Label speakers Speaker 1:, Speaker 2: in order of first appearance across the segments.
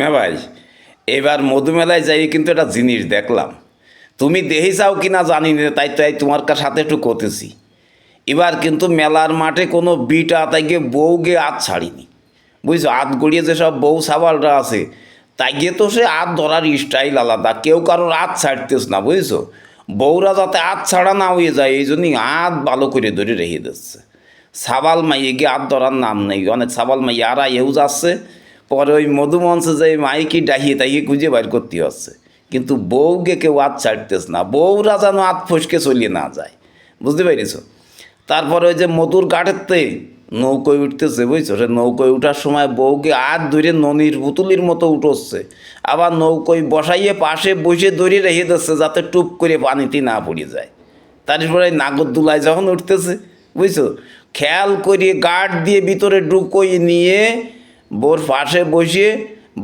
Speaker 1: হ্যাঁ ভাই, এবার মধুমেলায় যাই কিন্তু একটা জিনিস দেখলাম। তুমি দেহি চাও কি না জানি না, তাই তাই তোমার কার সাথে একটু করতেছি। এবার কিন্তু মেলার মাঠে কোনো বিটা গিয়ে বউ গিয়ে আত ছাড়িনি। বুঝছ? আত গড়িয়ে যেসব বউ সাবালরা আছে তাই গিয়ে তো সে আত ধরার স্টাইল আলাদা। কেউ কারোর আত ছাড়তেস না, বুঝছ? বউরা যাতে আত ছাড়া না হয়ে যায়, এই জন্যই আত ভালো করে ধরে রেখে দিচ্ছে। সাবাল মাইয়ে গিয়ে আত ধরার নাম নেই, অনেক সাবাল মাইয়ে আরা এও যাচ্ছে পরে ওই মধুমঞ্চে যে মাইকি ডাহিয়ে তাইয়ে খুঁজে বাইর করতে হচ্ছে। কিন্তু বউকে কেউ আত ছাড়তেস না। বউরা যেন আত ফসকে চলিয়ে না যায়। বুঝতে পেরেছ? তারপরে ওই যে মধুর গাঠেরতে নৌকোয় উঠতেছে, বুঝছ? সে নৌকোয় উঠার সময় বউকে আর ধরে ননির পুতুলির মতো উঠোচ্ছে। আবার নৌকোয় বসাইয়ে পাশে বসে ধরে রেখে দিচ্ছে যাতে টুপ করে পানিতে না পড়ে যায়। তারপরে নাগরদোলায় যখন উঠতেছে, বুঝছ? খেয়াল করিয়ে গার্ড দিয়ে ভিতরে ঢুকোই নিয়ে বোর পাশে বসে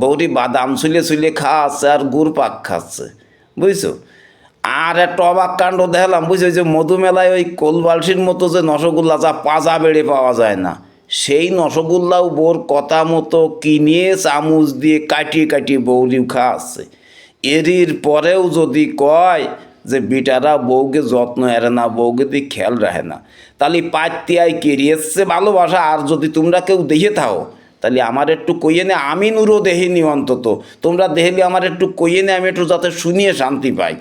Speaker 1: বৌটি বাদাম ছুলে ছুলে খাওয়াচ্ছে আর গুড় পাক খাচ্ছে, বুঝছ? আর একটা অবাক কাণ্ড দেখলাম, বুঝছ? যে মধুমেলায় ওই কোলবালসির মতো যে নসগোল্লা, যা পাজা বেড়ে পাওয়া যায় না, সেই নসগোল্লাও বোর কথা মতো কিনে চামচ দিয়ে কাটিয়ে কাটিয়ে বৌরিও খাওয়াচ্ছে এরির পরেও যদি কয় যে বিটারা বউকে যত্ন এরে না, বউকে দিয়ে খেয়াল রাখে না, তাহলে পাত্তিয়ায় কেরিয়েছে ভালোবাসা, আর যদি তোমরা কেউ দেখে থাও তাহলে আমার একটু কইয়ে নে, আমি নুরো দেহিনি অন্তত। তোমরা দেহলি আমার একটু কইয়ে নে, আমি একটু যাতে শুনিয়ে শান্তি পাই।